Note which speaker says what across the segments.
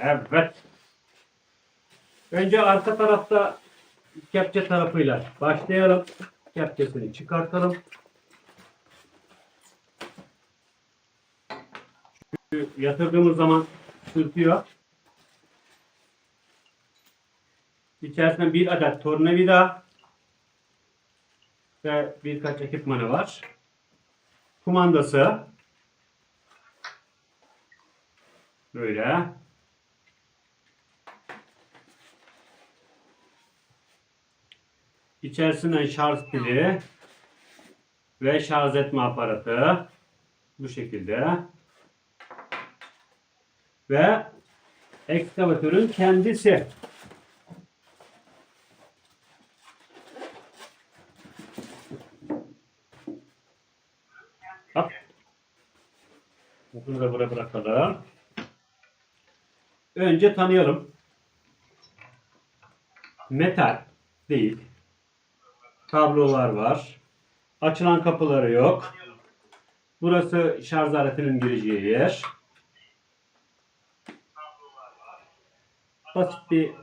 Speaker 1: Evet. Önce arka tarafta kepçe tarafıyla başlayalım. Kepçesini çıkartalım. Çünkü yatırdığımız zaman sürtüyor. İçerisinde bir adet tornavida ve birkaç ekipmanı var. Kumandası böyle. İçerisinden şarj pili ve şarj etme aparatı bu şekilde. Ve ekskavatörün kendisi. Hop. Bunu da buraya bırakalım. Önce tanıyalım. Metal değil. Kablolar var. Açılan kapıları yok. Burası şarj aletinin gireceği yer. Basit bir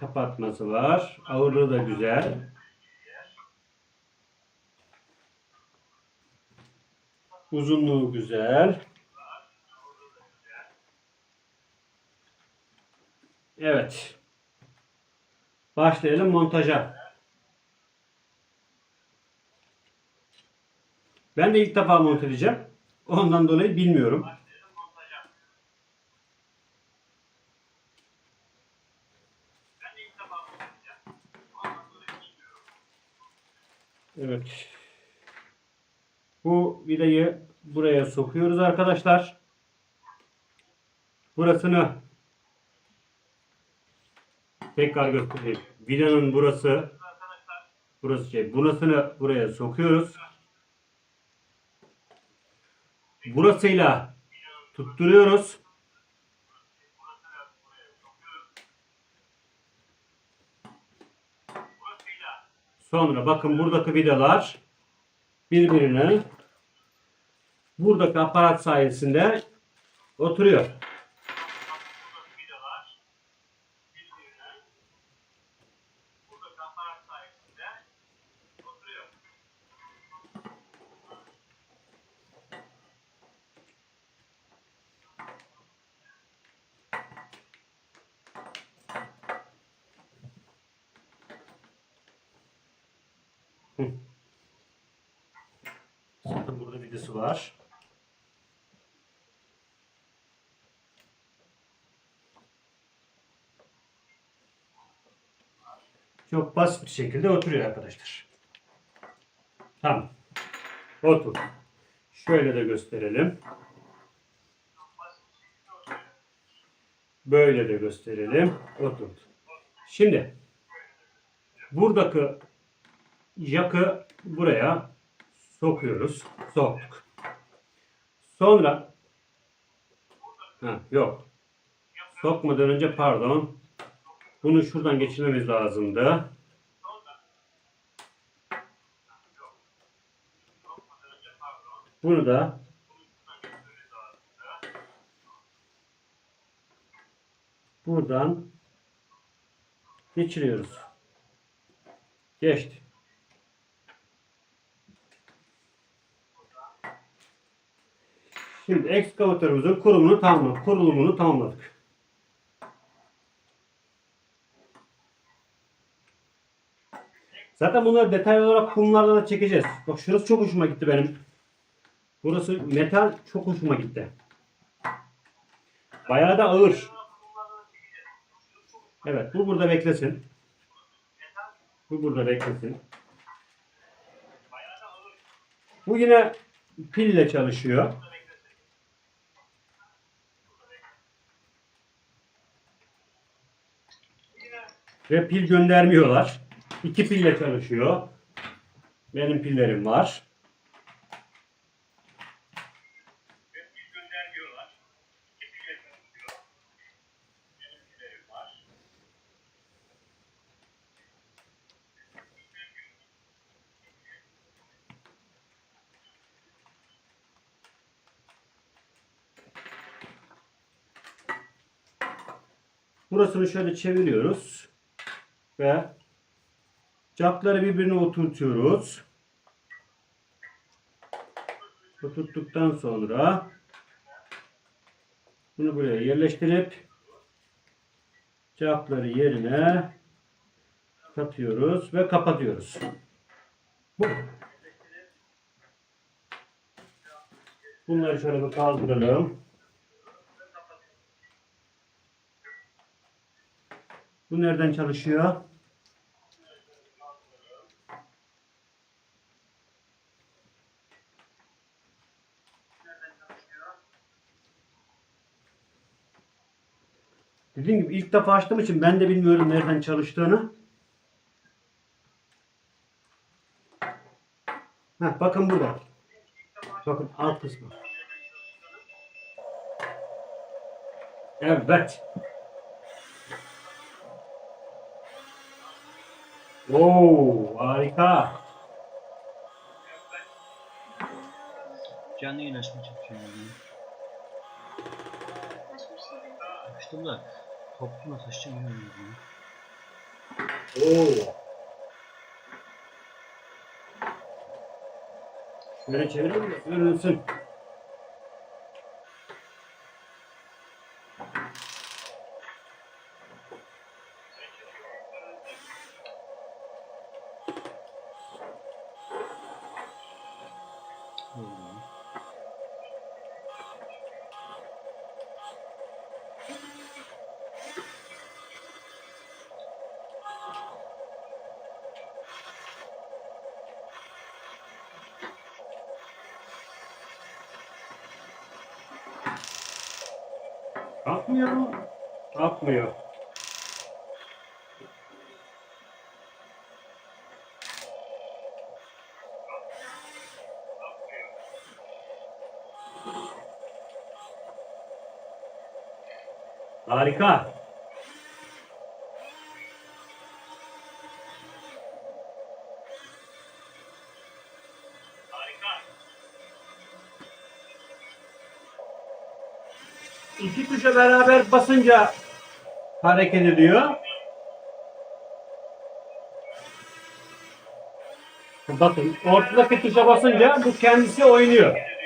Speaker 1: kapatması var. Ağırlığı da güzel. Uzunluğu güzel. Evet. Başlayalım montaja. Ben de ilk defa monte edeceğim. Ondan dolayı bilmiyorum. Evet. Bu vidayı buraya sokuyoruz arkadaşlar. Burasını tekrar göstereyim. Vidanın burası burası şey. Burasını buraya sokuyoruz. Burasıyla tutturuyoruz. Sonra bakın buradaki vidalar birbirine buradaki aparat sayesinde oturuyor. Zaten burada vidası var. Çok basit bir şekilde oturuyor arkadaşlar. Tamam. Otur. Şöyle de gösterelim. Böyle de gösterelim. Otur. Şimdi buradaki yakı buraya sokuyoruz. Soktuk. Sonra ha, yok. Sokmadan önce pardon. Bunu şuradan geçirmemiz lazımdı. Bunu da buradan geçiriyoruz. Geçti. Şimdi ekskavatörümüzün kurumunu tamamladık. Kurulumunu tamamladık. Zaten bunları detaylı olarak kumlarla da çekeceğiz. Bak şurası çok hoşuma gitti benim. Burası metal çok hoşuma gitti. Bayağı da ağır. Evet bu burada beklesin. Bu burada beklesin. Bu yine pille çalışıyor. Ve pil göndermiyorlar. İki pille çalışıyor. Benim pillerim var. Burasını şöyle çeviriyoruz. Ve capları birbirine oturtuyoruz. Oturttuktan sonra bunu buraya yerleştirip capları yerine katıyoruz ve kapatıyoruz. Bu. Bunları şöyle bir kaldıralım. Bu nereden çalışıyor? Dediğim gibi ilk defa açtığım için ben de bilmiyorum nereden çalıştığını. Heh, bakın burada. Bakın alt kısmı. Evet. Oo, harika.
Speaker 2: Canlı yayın açmaya çalışıyorum. Yani. Açtım da toplu nasıl açacağım bilmiyorum.
Speaker 1: Oo. Şöyle çevirelim de görünsün.
Speaker 2: 음.
Speaker 1: 아프요? 아프요. Kalkmıyor. Harika. İki tuşa beraber basınca hareket ediyor. Bakın ortadaki tuşa basınca bu kendisi oynuyor.